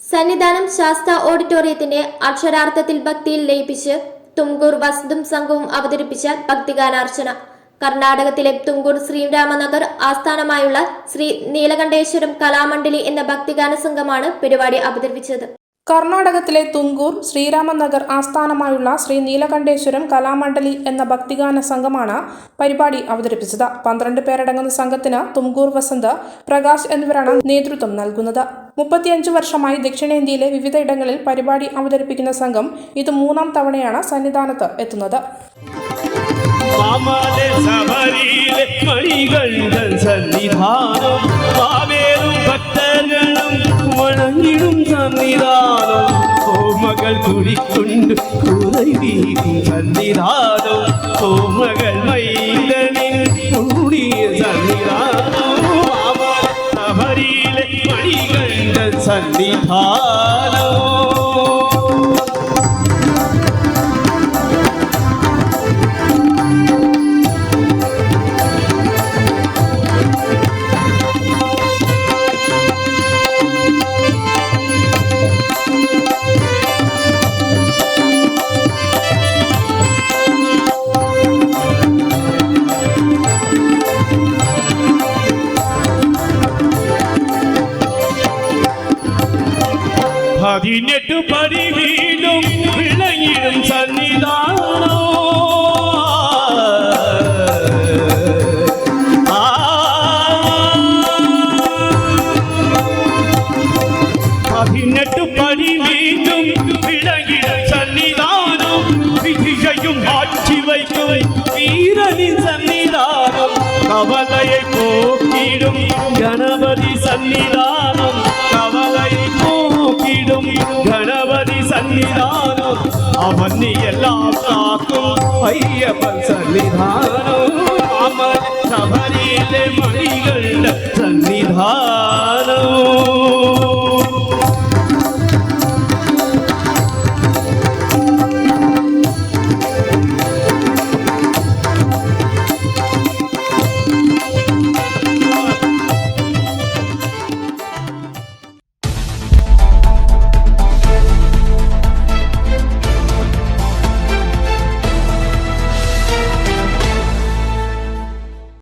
സന്നിധാനം ശാസ്ത ഓഡിറ്റോറിയത്തിന്റെ അക്ഷരാർത്ഥത്തിൽ ഭക്തിയിൽ ലയിപ്പിച്ച് തുംകൂർ വസന്തും സംഘവും അവതരിപ്പിച്ച ഭക്തിഗാനാർച്ചന. കർണാടകത്തിലെ തുങ്കൂർ ശ്രീരാമനഗർ ആസ്ഥാനമായുള്ള ശ്രീ നീലകണ്ഠേശ്വരം കലാമണ്ഡലി എന്ന ഭക്തിഗാന സംഘമാണ് പരിപാടി അവതരിപ്പിച്ചത്. കർണാടകത്തിലെ തുങ്കൂർ ശ്രീരാമനഗർ ആസ്ഥാനമായുള്ള ശ്രീ നീലകണ്ഠേശ്വരം കലാമണ്ഡലി എന്ന ഭക്തിഗാന സംഘമാണ് പരിപാടി അവതരിപ്പിച്ചത്. പന്ത്രണ്ട് പേരടങ്ങുന്ന സംഘത്തിന് തുംകൂർ വസന്ത് പ്രകാശ് എന്നിവരാണ് നേതൃത്വം നൽകുന്നത്. മുപ്പത്തിയഞ്ച് വർഷമായി ദക്ഷിണേന്ത്യയിലെ വിവിധയിടങ്ങളിൽ പരിപാടി അവതരിപ്പിക്കുന്ന സംഘം ഇത് മൂന്നാം തവണയാണ് സന്നിധാനത്ത് എത്തുന്നത്. സന്നിധാനം സോമകൾ വണങ്ങിടും മൈതനിൽ കൂടിയ സന്നിധാനം. సన్నిధానం பதினெட்டு படி வீடும் விளங்கிடும் சன்னிதானோ பதினெட்டு படி வீடும் விளங்கிடும் சன்னிதானம். விதியையும் ஆட்சி வைக்கும் வீரனின் சன்னிதானம். கவலையை போக்கிடும் கணபதி சன்னிதானம். சன்னிதானம் அவன் எல்லாம் காக்கும் ஐயப்பன் சன்னிதானம் அமர் சபரியிலே மணிகள் சன்னிதானம்